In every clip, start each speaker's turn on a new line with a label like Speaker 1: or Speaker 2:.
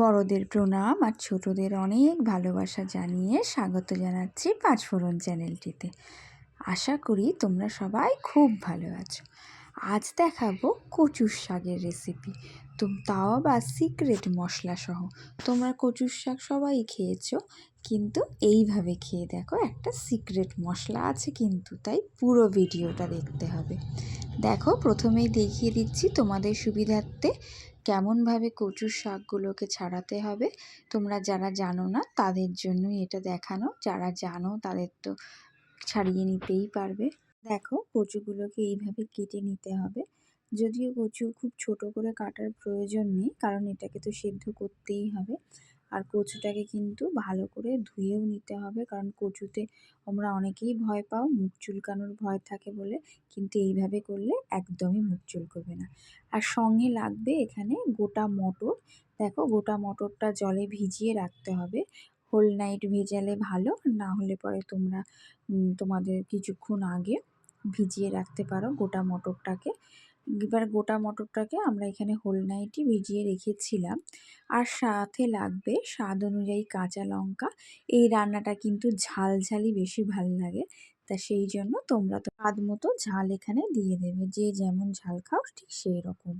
Speaker 1: বড়দের প্রণাম আর ছোটদের অনেক ভালোবাসা জানিয়ে স্বাগত জানাচ্ছি পাঁচফোড়ন চ্যানেলটিতে। আশা করি তোমরা সবাই খুব ভালো আছো। আজ দেখাবো কচুর শাকের রেসিপি তো তাও আবার সিক্রেট মশলা সহ তোমরা কচুর শাক সবাই খেয়েছো, কিন্তু এইভাবে খেয়ে দেখো একটা সিক্রেট মশলা আছে কিন্তু, তাই পুরো ভিডিওটা দেখতে হবে। দেখো, প্রথমেই দেখিয়ে দিচ্ছি তোমাদের সুবিধার্থে কেমনভাবে কচুর শাকগুলোকে ছাড়াতে হবে, তোমরা যারা জানো না, তাদের জন্যই এটা দেখানো। যারা জানো, তাদের তো ছাড়িয়ে নিতেই পারবে। দেখো, কচুগুলোকে এইভাবে কেটে নিতে হবে। যদিও কচু খুব ছোট করে কাটার প্রয়োজন নেই, কারণ এটাকে তো সেদ্ধ করতেই হবে। আর কচুটাকে কিন্তু ভালো করে ধুয়েও নিতে হবে। কারণ কচুতে আমরা অনেকেই ভয় পাও, মুখ চুলকানোর ভয় থাকে বলে। কিন্তু এইভাবে করলে একদমই মুখ চুলকবে না। আর সঙ্গে লাগবে এখানে গোটা মটর। দেখো গোটা মটরটা জলে ভিজিয়ে রাখতে হবে। হোল নাইট ভেজালে ভালো না হলে পরে তোমরা তোমাদের কিছুক্ষণ আগে ভিজিয়ে রাখতে পারো গোটা মটরটাকে। এবার গোটা মটরটাকে আমরা এখানে হোল নাইটই ভিজিয়ে রেখেছিলাম। আর সাথে লাগবে স্বাদ অনুযায়ী কাঁচা লঙ্কা। এই রান্নাটা কিন্তু ঝাল ঝালই বেশি ভালো লাগে। তা সেই জন্য তোমরা তো স্বাদ মতো ঝাল এখানে দিয়ে দেবে। যে যেমন ঝাল খাও ঠিক সেই রকম।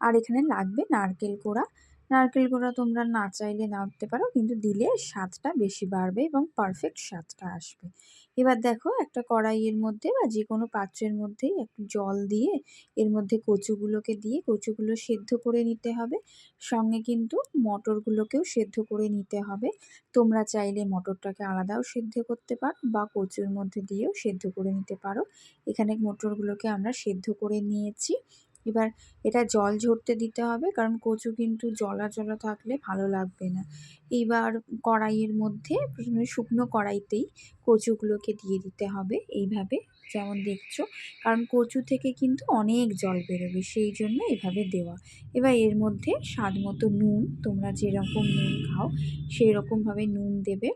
Speaker 1: আর এখানে লাগবে নারকেল কোড়া। নারকেল কোড়া তোমরা না চাইলে নাড়তে পারো, কিন্তু দিলে স্বাদটা বেশি বাড়বে এবং পারফেক্ট স্বাদটা আসবে। এবার দেখো একটা কড়াইয়ের মধ্যে বা যে কোনো পাত্রের মধ্যেই একটু জল দিয়ে এর মধ্যে কচুগুলোকে দিয়ে কচুগুলো সেদ্ধ করে নিতে হবে। সঙ্গে কিন্তু মটরগুলোকেও সেদ্ধ করে নিতে হবে। তোমরা চাইলে মটরটাকে আলাদাও সেদ্ধ করতে পারো বা কচুর মধ্যে দিয়েও সেদ্ধ করে নিতে পারো। এখানে মটরগুলোকে আমরা সেদ্ধ করে নিয়েছি। এবার এটা জল ঝরতে দিতে হবে, কারণ কচু কিন্তু জলা জলা থাকলে ভালো লাগবে না। এইবার কড়াইয়ের মধ্যে প্রথমে শুকনো কড়াইতেই কচুগুলোকে দিয়ে দিতে হবে এইভাবে, যেমন দেখছ। কারণ কচু থেকে কিন্তু অনেক জল বেরোবে, সেই জন্য এভাবে দেওয়া। এবার এর মধ্যে স্বাদ মতো নুন, তোমরা যেরকম নুন খাও সেই রকমভাবে নুন দেবে।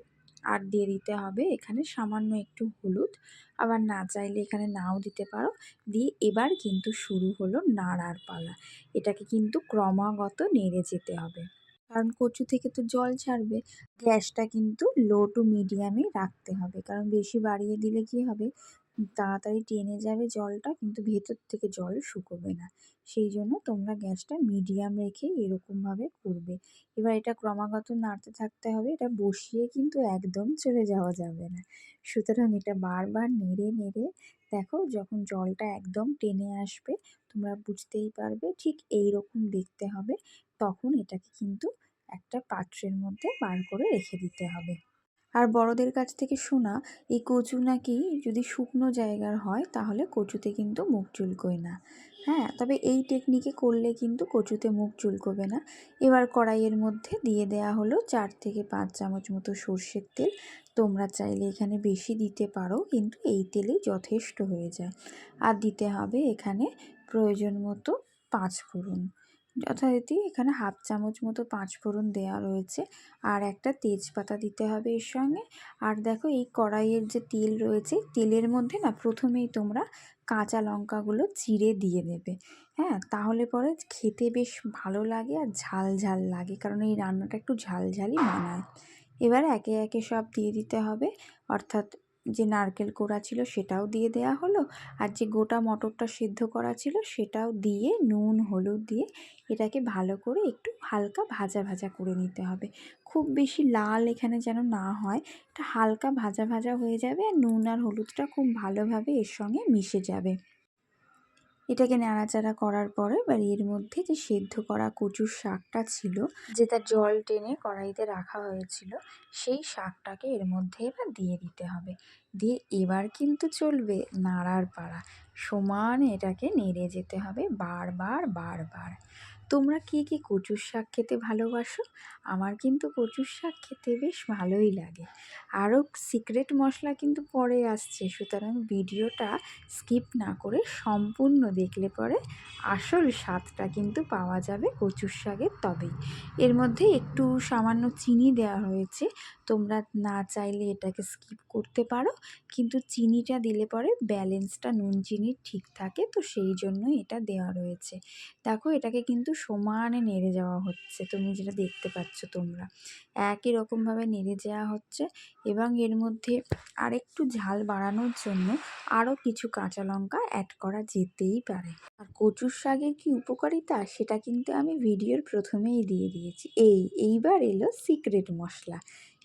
Speaker 1: আর দিয়ে দিতে হবে এখানে সামান্য একটু হলুদ। আবার না চাইলে এখানে নাও দিতে পারো। দিয়ে এবার কিন্তু শুরু হলো নাড়ার পালা। এটাকে কিন্তু ক্রমাগত নেড়ে যেতে হবে। কারণ কচু থেকে তো জল ছাড়বে। গ্যাসটা কিন্তু লো টু মিডিয়ামে রাখতে হবে। কারণ বেশি বাড়িয়ে দিলে কি হবে? তাড়াতাড়ি টেনে যাবে জলটা, কিন্তু ভেতর থেকে জল শুকোবে না। সেই জন্য তোমরা গ্যাসটা মিডিয়াম রেখে এরকমভাবে করবে। এবার এটা ক্রমাগত নাড়তে থাকতে হবে, এটা বসিয়ে কিন্তু একদম চলে যাওয়া যাবে না। সুতরাং এটা বারবার নেড়ে নেড়ে দেখো যখন জলটা একদম টেনে আসবে, তোমরা বুঝতেই পারবে ঠিক এই রকম দেখতে হবে, তখন এটাকে কিন্তু একটা পাত্রের মধ্যে বার করে রেখে দিতে হবে। আর বড়দের কাছ থেকে শোনা, এই কচু নাকি যদি শুকনো জায়গার হয়, তাহলে কচুতে কিন্তু মুখ চুলকোয় না। হ্যাঁ তবে এই টেকনিকে করলে কিন্তু কচুতে মুখ চুলকোবে না। এবার কড়াইয়ের মধ্যে দিয়ে দেয়া হলো চার থেকে পাঁচ চামচ মতো সর্ষের তেল। তোমরা চাইলে এখানে বেশি দিতে পারো, কিন্তু এই তেলেই যথেষ্ট হয়ে যায়। আর দিতে হবে এখানে প্রয়োজন মতো পাঁচ ফোড়ন। যথারীতি এখানে হাফ চামচ মতো পাঁচ ফোড়ন দেওয়া রয়েছে। আর একটা তেজপাতা দিতে হবে এর সঙ্গে। আর দেখো এই কড়াইয়ের যে তেল রয়েছে, তেলের মধ্যে না প্রথমেই তোমরা কাঁচা লঙ্কাগুলো চিড়ে দিয়ে দেবে। হ্যাঁ তাহলে পরে খেতে বেশ ভালো লাগে আর ঝাল ঝাল লাগে, কারণ এই রান্নাটা একটু ঝাল ঝালই মানায়। এবার একে একে সব দিয়ে দিতে হবে। অর্থাৎ যে নারকেল কোড়া ছিল সেটাও দিয়ে দেয়া হলো আর যে গোটা মটরটা সিদ্ধ করা ছিল সেটাও দিয়ে নুন, হলুদ দিয়ে এটাকে ভালো করে একটু হালকা ভাজা ভাজা করে নিতে হবে। খুব বেশি লাল এখানে যেন না হয়, এটা হালকা ভাজা ভাজা হয়ে যাবে আর নুন আর হলুদটা খুব ভালোভাবে এর সঙ্গে মিশে যাবে। এটাকে নাড়াচাড়া করার পরে এবার এর মধ্যে যে সেদ্ধ করা কচুর শাকটা ছিল যেটা জল টেনে কড়াইতে রাখা হয়েছিল, সেই শাকটাকে এর মধ্যে এবার দিয়ে দিতে হবে। দিয়ে এবার কিন্তু চলবে নাড়ার পাড়া। সমান এটাকে নেড়ে যেতে হবে বারবার বারবার। তোমরা কে কে কচুর শাক খেতে ভালোবাসো? আমার কিন্তু কচুর শাক খেতে বেশ ভালোই লাগে। আরও সিক্রেট মশলা কিন্তু পরে আসছে, সুতরাং ভিডিওটা স্কিপ না করে সম্পূর্ণ দেখলে পরে আসল স্বাদটা কিন্তু পাওয়া যাবে কচুর শাকের তবেই। এর মধ্যে একটু সামান্য চিনি দেওয়া হয়েছে, তোমরা না চাইলে এটাকে স্কিপ করতে পারো, কিন্তু চিনিটা দিলে পরে ব্যালেন্সটা নুন চিনির ঠিক থাকে, তো সেই জন্যই এটা দেওয়া রয়েছে। দেখো, এটাকে কিন্তু সমানে নেড়ে যাওয়া হচ্ছে। তুমি যেটা দেখতে পাচ্ছ তোমরা। একই রকমভাবে নেড়ে যাওয়া হচ্ছে এবং এর মধ্যে আরেকটু ঝাল বাড়ানোর জন্য আরও কিছু কাঁচা লঙ্কা অ্যাড করা যেতেই পারে। আর কচুর শাকের কি উপকারিতা সেটা কিন্তু আমি ভিডিওর প্রথমেই দিয়ে দিয়েছি। এই, এইবার এলো সিক্রেট মশলা।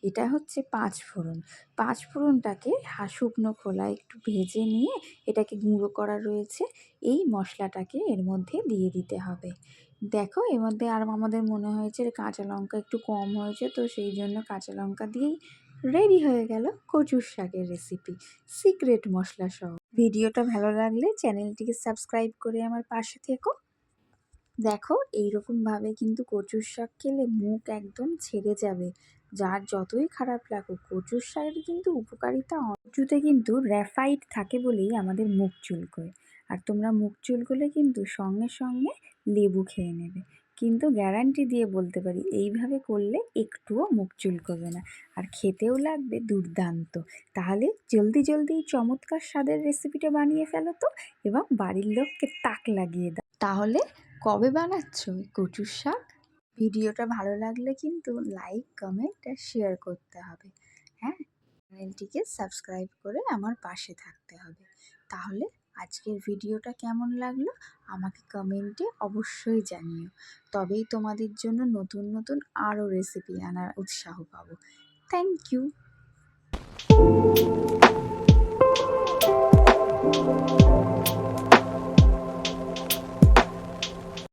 Speaker 1: এটা হচ্ছে পাঁচ ফোড়ন। পাঁচ ফোড়নটাকে শুকনো খোলায় একটু ভেজে নিয়ে এটাকে গুঁড়ো করা রয়েছে। এই মশলাটাকে এর মধ্যে দিয়ে দিতে হবে। দেখো, এর মধ্যে আর আমাদের মনে হয়েছে কাঁচা লঙ্কা একটু কম হয়েছে, তো সেই জন্য কাঁচা লঙ্কা দিয়েই রেডি হয়ে গেল কচুর শাকের রেসিপি সিক্রেট মশলা সহ। ভিডিওটা ভালো লাগলে চ্যানেলটিকে সাবস্ক্রাইব করে আমার পাশে থেকো। দেখো, এইরকমভাবে কিন্তু কচুর শাক খেলে মুখ একদম ছেড়ে যাবে। যার যতই খারাপ লাগুক কচুর শাকের কিন্তু উপকারিতা কচুতে কিন্তু র্যাফাইট থাকে বলেই আমাদের মুখ চুলকোয়। আর তোমরা মুখ চুলকোলে কিন্তু সঙ্গে সঙ্গে লেবু খেয়ে নেবে। কিন্তু গ্যারান্টি দিয়ে বলতে পারি, এইভাবে করলে একটুও মুখ চুলকোবে না। আর খেতেও লাগবে দুর্দান্ত। তাহলে জলদি জলদি চমৎকার স্বাদের রেসিপিটা বানিয়ে ফেলো তো, এবং বাড়ির লোককে তাক লাগিয়ে দাও। তাহলে কবে বানাচ্ছ কচুর শাক? ভিডিওটা ভালো লাগলে কিন্তু লাইক কমেন্ট আর শেয়ার করতে হবে। হ্যাঁ? চ্যানেলটিকে সাবস্ক্রাইব করে আমার পাশে থাকতে হবে। তাহলে আজকের ভিডিওটা কেমন লাগল আমাকে কমেন্টে অবশ্যই জানিও। তবেই তোমাদের জন্য নতুন নতুন আরও রেসিপি আনার উৎসাহ পাবো। Thank you